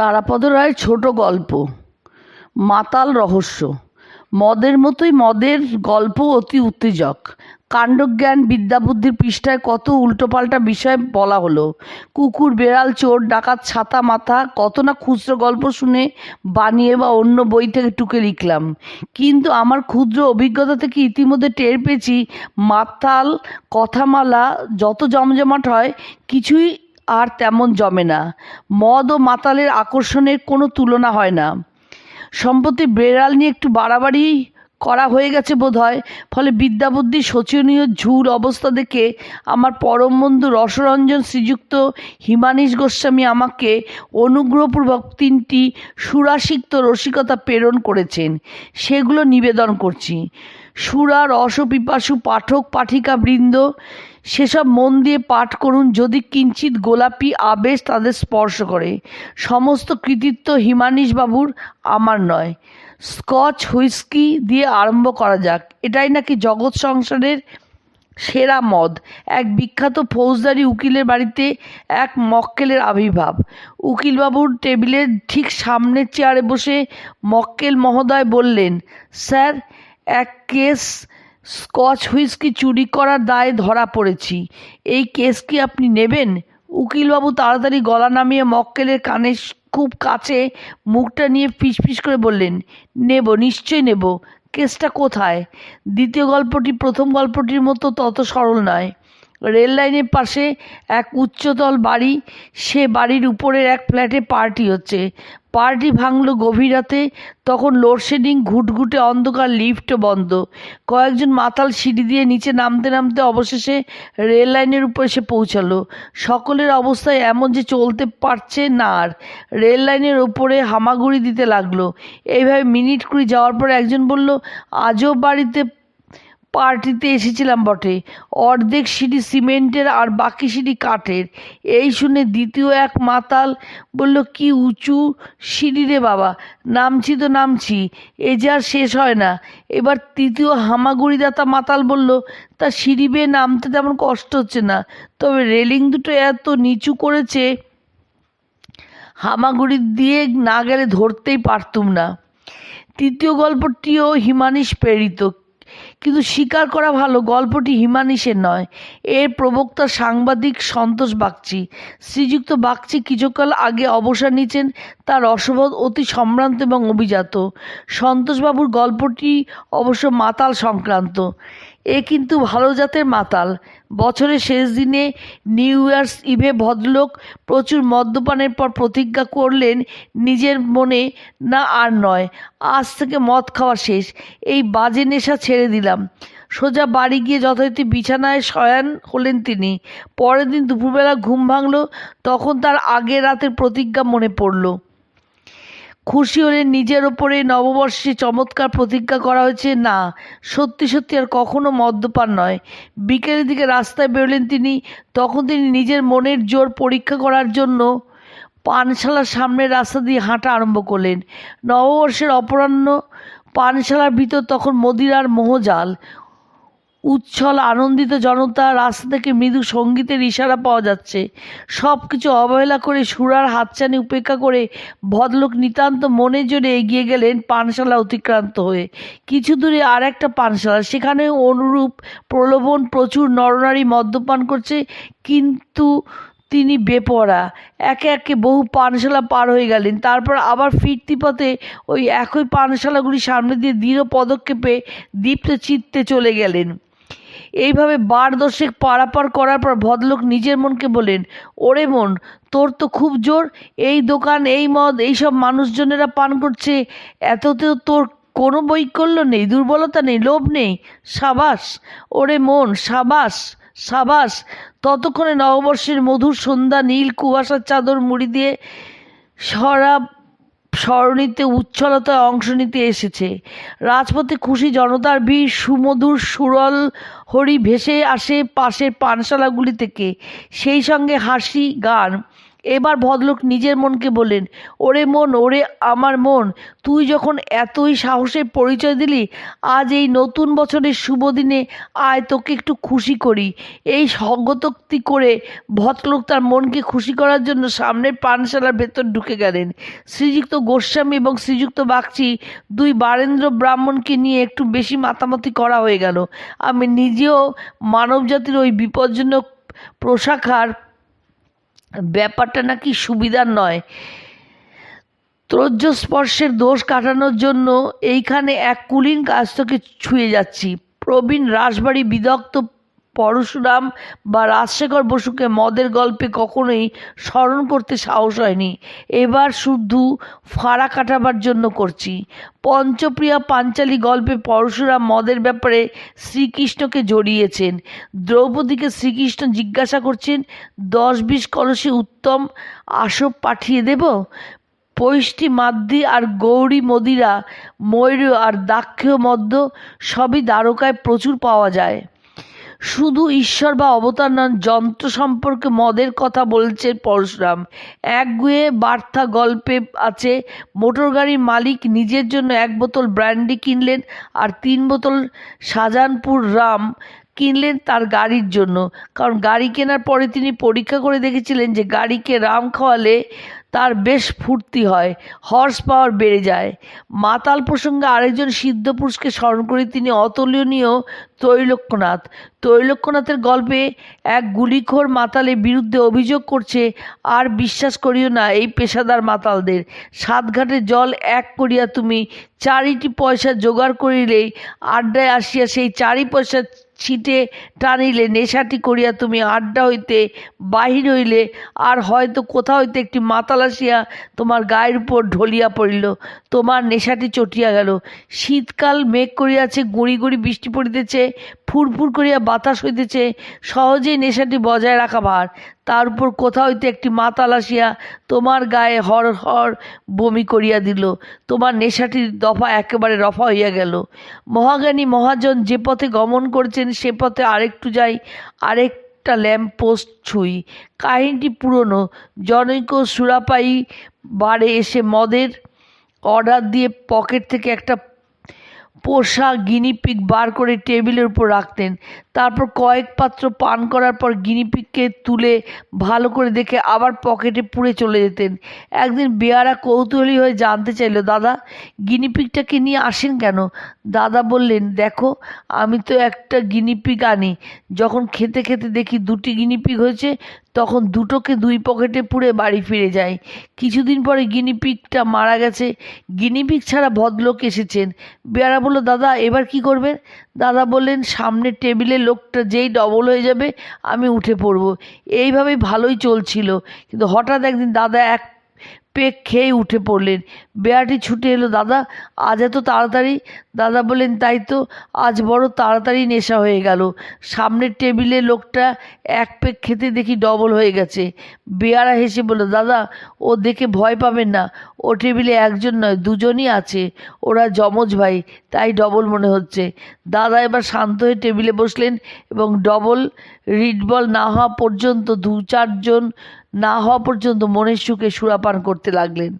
তারাপদ রায়ের ছোট গল্প। মাতাল রহস্য। মদের মতোই মদের গল্প অতি উত্তেজক। কাণ্ডজ্ঞান, বিদ্যাবুদ্ধির পৃষ্ঠায় কত উল্টোপাল্টা বিষয় বলা হলো। কুকুর, বেড়াল, চোর, ডাকাত, ছাতা, মাথা, কত না খুচরো গল্প শুনে বানিয়ে বা অন্য বই থেকে টুকে লিখলাম। কিন্তু আমার ক্ষুদ্র অভিজ্ঞতা থেকে ইতিমধ্যে টের পেয়েছি, মাতাল কথামালা যত জমজমাট হয়, কিছুই আর তেমন জমে না। মদ ও মাতালের আকর্ষণের কোনো তুলনা হয় না। সম্প্রতি বেড়াল নিয়ে একটু বাড়াবাড়ি করা হয়ে গেছে বোধ হয় ফলে বিদ্যাবুদ্ধির শোচনীয় ঝুল অবস্থা দেখে আমার পরম বন্ধু রসরঞ্জন শ্রীযুক্ত হিমানীশ গোস্বামী আমাকে অনুগ্রহপূর্বক তিনটি সুরাসিক্ত রসিকতা প্রেরণ করেছেন। সেগুলো নিবেদন করছি। সুরা রসপিপাসু পাঠক, পাঠিকা, বৃন্দ, সেসব মন দিয়ে পাঠ করুন। যদি কিঞ্চিত গোলাপি আবেশ তাদের স্পর্শ করে। সমস্ত কৃতিত্ব হিমানীশ বাবুর, আমার নয়। স্কচ হুইস্কি দিয়ে আরম্ভ করা যাক। এটাই নাকি জগৎ সংসারের সেরা মদ। এক বিখ্যাত ফৌজদারি উকিলের বাড়িতে এক মক্কেলের আবির্ভাব। উকিলবাবুর টেবিলের ঠিক সামনের চেয়ারে বসে মক্কেল মহোদয় বললেন, স্যার, এক কেস স্কচ হুইস্কি চুরি করার দায়ে ধরা পড়েছি। এই কেস কি আপনি নেবেন? উকিলবাবু তাড়াতাড়ি গলা নামিয়ে মক্কেলের কানে খুব কাছে মুখটা নিয়ে ফিসফিস করে বললেন, নেব নিশ্চয় নেব। কেসটা কোথায়? দ্বিতীয় গল্পটি প্রথম গল্পটির মতো তত সরল নয়। রেল লাইনের পাশে এক উচ্চতল বাড়ি, সে বাড়ির উপরের এক ফ্ল্যাটে পার্টি হচ্ছে। পার্টি ভাঙল গভীর রাতে। তখন লোডশেডিং ঘুটঘুটে অন্ধকার লিফটও বন্ধ। কয়েকজন মাতাল সিঁড়ি দিয়ে নিচে নামতে নামতে অবশেষে রেল লাইনের উপর এসে পৌঁছালো। সকলের অবস্থায় এমন যে চলতে পারছে না আর। রেল লাইনের ওপরে হামাগুড়ি দিতে লাগল। এইভাবে মিনিট কুড়ি যাওয়ার পর একজন বলল, আজও বাড়িতে পার্টিতে এসেছিলাম বটে। অর্ধেক সিঁড়ি সিমেন্টের আর বাকি সিঁড়ি কাঠের। এই শুনে দ্বিতীয় এক মাতাল বলল, কি উঁচু সিঁড়ি রে বাবা। নামছি তো নামছি। এ যে আর শেষ হয় না। এবার তৃতীয় হামাগুড়িদাতা মাতাল বলল, তা সিঁড়ি বেয়ে নামতে তেমন কষ্ট হচ্ছে না। তবে রেলিং দুটো এত নিচু করেছে, হামাগুড়ি দিয়ে না গেলে ধরতেই পারতুম না। তৃতীয় গল্পটিও হিমানিশ প্রেরিত। কিন্তু স্বীকার করা ভালো, গল্পটি হিমানিশের নয়। এর প্রবক্তা সাংবাদিক সন্তোষ বাগচি। শ্রীযুক্ত বাগচি কিছুকাল আগে অবসর নিয়েছেন তার অসবোধ অতি সম্ভ্রান্ত এবং অভিজাত। সন্তোষবাবুর গল্পটি অবশ্য মাতাল সংক্রান্ত। এ কিন্তু ভালো জাতের মাতাল। বছরের শেষ দিনে নিউ ইয়ার্স ইভে ভদ্রলোক প্রচুর মদ্যপানের পর প্রতিজ্ঞা করলেন, নিজের মনে না আর নয়, আজ থেকে মদ খাওয়া শেষ, এই বাজে নেশা ছেড়ে দিলাম। সোজা বাড়ি গিয়ে যথারীতি বিছানায় শয়ান হলেন তিনি। পরের দিন দুপুরবেলা ঘুম ভাঙল, তখন তার আগের রাতের প্রতিজ্ঞা মনে পড়ল। খুশি হলেন নিজের ওপরে নববর্ষে চমৎকার প্রতিজ্ঞা করা হয়েছে? না। সত্যি সত্যি আর কখনো মদ্যপান নয়। বিকেলের দিকে রাস্তায় বেরোলেন তিনি। তখন তিনি নিজের মনের জোর পরীক্ষা করার জন্য পানশালার সামনের রাস্তা দিয়ে হাঁটা আরম্ভ করলেন। নববর্ষের অপরাহ্ন, পানশালার ভিতর তখন মদিরার মোহজাল। উচ্ছল, আনন্দিত জনতা রাস্তা থেকে মৃদু সঙ্গীতের ইশারা পাওয়া যাচ্ছে। সব কিছু অবহেলা করে সুরার হাতছানি উপেক্ষা করে ভদ্রলোক নিতান্ত মনে জোরে এগিয়ে গেলেন পানশালা অতিক্রান্ত হয়ে। কিছু দূরে আর একটা পানশালা, সেখানে অনুরূপ প্রলোভন প্রচুর নরনারী মদ্যপান করছে, কিন্তু তিনি বেপরা একে একে বহু পানশালা পার হয়ে গেলেন, তারপর আবার ফিরতি পথে ওই একই পানশালাগুলি সামনে দিয়ে দৃঢ় পদক্ষেপে দীপ্ত চিত্তে চলে গেলেন। এইভাবে বার দশেক পারাপার করার পর ভদ্রলোক নিজের মনকে বলেন ওরে মন, তোর তো খুব জোর, এই দোকান, এই মদ, এইসব মানুষজনেরা পান করছে এততেও তোর কোনো বৈকল্য নেই, দুর্বলতা নেই, লোভ নেই, সাবাস, ওরে মন, সাবাস সাবাস। ততক্ষণে নববর্ষের মধুর সন্ধ্যা, নীল কুয়াশার চাদর মুড়ি দিয়ে সরাব স্মরণীতে উচ্ছলতায় অংশ নিতে এসেছে। রাজপথে খুশি জনতার বীর সুমধুর সুরল হরি ভেসে আসে পাশের পানশালাগুলি থেকে। সেই সঙ্গে হাসি, গান। এবার ভদ্রলোক নিজের মনকে বললেন, ওরে মন, ওরে আমার মন, তুই যখন এতই সাহসের পরিচয় দিলি, আজ এই নতুন বছরের শুভ দিনে আয় তোকে একটু খুশি করি। এই সঙ্গতোক্তি করে ভদ্রলোক তার মনকে খুশি করার জন্য সামনের পানশালার ভেতর ঢুকে গেলেন। শ্রীযুক্ত গোস্বামী এবং শ্রীযুক্ত বাগচি দুই বারেন্দ্র ব্রাহ্মণকে নিয়ে একটু বেশি মাতামাতি করা হয়ে গেল। আমি নিজেও মানবজাতির ওই বিপজ্জনক প্রশাখার ব্যাপারটা নাকি সুবিধার নয়। ত্রজ্য স্পর্শের দোষ কাটানোর জন্য এইখানে এক কুলীন কাজ থেকে ছুঁয়ে যাচ্ছি। প্রবীণ রাসবাড়ি বিদগ্ধ পরশুরাম বা রাজশেখর বসুকে মদের গল্পে কখনোই স্মরণ করতে সাহস হয়নি। এবার শুধু ফাঁড়া কাটাবার জন্য করছি। পঞ্চপ্রিয়া পাঞ্চালী গল্পে পরশুরাম মদের ব্যাপারে শ্রীকৃষ্ণকে জড়িয়েছেন। দ্রৌপদীকে শ্রীকৃষ্ণ জিজ্ঞাসা করছেন, দশ বিশ কলসে উত্তম আসব পাঠিয়ে দেব? পৈষ্টি মাদ্দি আর গৌরী মদিরা, ময়ূর আর দাক্ষেয় মদ্য সবই দ্বারকায় প্রচুর পাওয়া যায়। শুধু ঈশ্বর বা অবতার নন, যন্ত্র সম্পর্কে মদের কথা বলছেন পরশুরাম। একগুয়ে বার্তা গল্পে আছে, মোটর গাড়ির মালিক নিজের জন্য এক বোতল ব্র্যান্ডি কিনলেন আর তিন বোতল শাহজাহানপুর রাম কিনলেন তার গাড়ির জন্য। কারণ গাড়ি কেনার পরে তিনি পরীক্ষা করে দেখেছিলেন যে গাড়িকে রাম খাওয়ালে তার বেশ ফুর্তি হয় হর্স পাওয়ার বেড়ে যায়। মাতাল প্রসঙ্গে আরেকজন সিদ্ধ পুরুষকে স্মরণ করে, তিনি অতুলনীয় ত্রৈলোক্যনাথ। ত্রৈলোক্যনাথের গল্পে এক গুলিখোর মাতালের বিরুদ্ধে অভিযোগ করছে, আর বিশ্বাস করিও না এই পেশাদার মাতালদের। সাতঘাটের জল এক করিয়া তুমি চারিটি পয়সা জোগাড় করিলেই আড্ডায় আসিয়া সেই চারি পয়সা ছিটে টানিলে, নেশাটি করিয়া তুমি আড্ডা হইতে বাহির হইলে, আর হয়তো কোথা হইতে একটি মাতাল আসিয়া তোমার গায়ের উপর ঢলিয়া পড়িল। তোমার নেশাটি চটিয়া গেল। শীতকাল মেঘ করিয়াছে, গুঁড়ি গুঁড়ি বৃষ্টি পড়িতেছে, ফুরফুর করিয়া বাতাস হইতেছে, সহজেই নেশাটি বজায় রাখা ভার। তার উপর কোথা হইতে একটি মাতাল আসিয়া তোমার গায়ে হর হর বমি করিয়া দিল। তোমার নেশাটির দফা একেবারে রফা হইয়া গেল। মহাজ্ঞানী মহাজন যে পথে গমন করছেন সে পথে আরেকটু যাই আরেক একটা ল্যাম্প পোস্ট ছুঁই। কাহিনীটি পুরনো। জনৈক সুরাপাই বারে এসে মদের অর্ডার দিয়ে পকেট থেকে একটা পোষা গিনিপিগ বার করে টেবিলের উপর রাখতেন। তারপর কয়েক পাত্র পান করার পর গিনিপিগকে তুলে ভালো করে দেখে আবার পকেটে পুড়ে চলে যেতেন। একদিন বেয়ারা কৌতূহলী হয়ে জানতে চাইল, দাদা গিনিপিগটাকে নিয়ে আসেন কেন? দাদা বললেন, দেখো, আমি তো একটা গিনিপিগ আনি। যখন খেতে খেতে দেখি দুটি গিনিপিগ হয়েছে তখন দুটোকে দুই পকেটে পুড়ে বাড়ি ফিরে যায়। কিছুদিন পরে গিনিপিকটা মারা গেছে। গিনিপিক ছাড়া ভদ্রলোক এসেছেন। বেয়ারা বলল, দাদা, এবার কি করবেন? দাদা বললেন, সামনের টেবিলে লোকটা যেই ডবল হয়ে যাবে, আমি উঠে পড়ব। এইভাবেই ভালোই চলছিল। কিন্তু হঠাৎ একদিন দাদা এক পেক খেয়ে উঠে পড়লেন। বেয়াটি ছুটে এলো, দাদা, আজ এত তাড়াতাড়ি? দাদা বললেন, তাই তো, আজ বড় তাড়াতাড়ি নেশা হয়ে গেল। সামনের টেবিলে লোকটা এক পেক খেতে দেখি ডবল হয়ে গেছে। বেয়ারা হেসে বলল, দাদা, ও দেখে ভয় পাবেন না। ও টেবিলে একজন নয়, দুজনই আছে। ওরা যমজ ভাই, তাই ডবল মনে হচ্ছে। দাদা এবার শান্ত হয়ে টেবিলে বসলেন এবং ডবল রিডবল না হওয়া পর্যন্ত দু চারজন না হওয়া পর্যন্ত মনের সুখে সুরাপান করতে লাগলেন।